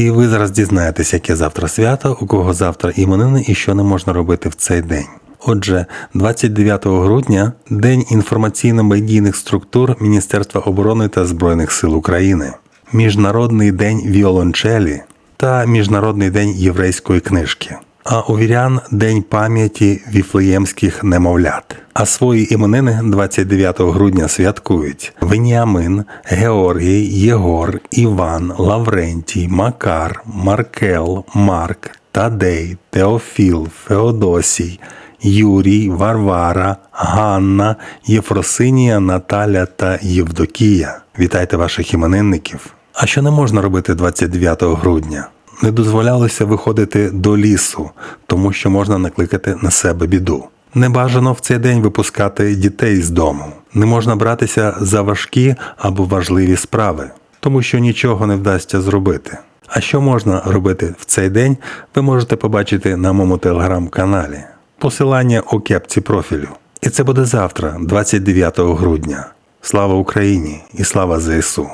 І ви зараз дізнаєтесь, яке завтра свято, у кого завтра іменини і що не можна робити в цей день. Отже, 29 грудня День інформаційно-медійних структур Міністерства оборони та Збройних сил України, Міжнародний день віолончелі та Міжнародний день єврейської книжки. А у вірян День пам'яті віфлеємських немовлят. А свої іменини 29 грудня святкують Веніамин, Георгій, Єгор, Іван, Лаврентій, Макар, Маркел, Марк, Тадей, Теофіл, Феодосій, Юрій, Варвара, Ганна, Єфросинія, Наталя та Євдокія. Вітайте ваших іменинників. А що не можна робити 29 грудня? Не дозволялося виходити до лісу, тому що можна накликати на себе біду. Не бажано в цей день випускати дітей з дому. Не можна братися за важкі або важливі справи, тому що нічого не вдасться зробити. А що можна робити в цей день, ви можете побачити на моєму телеграм-каналі. Посилання у кепці профілю. І це буде завтра, 29 грудня. Слава Україні і слава ЗСУ!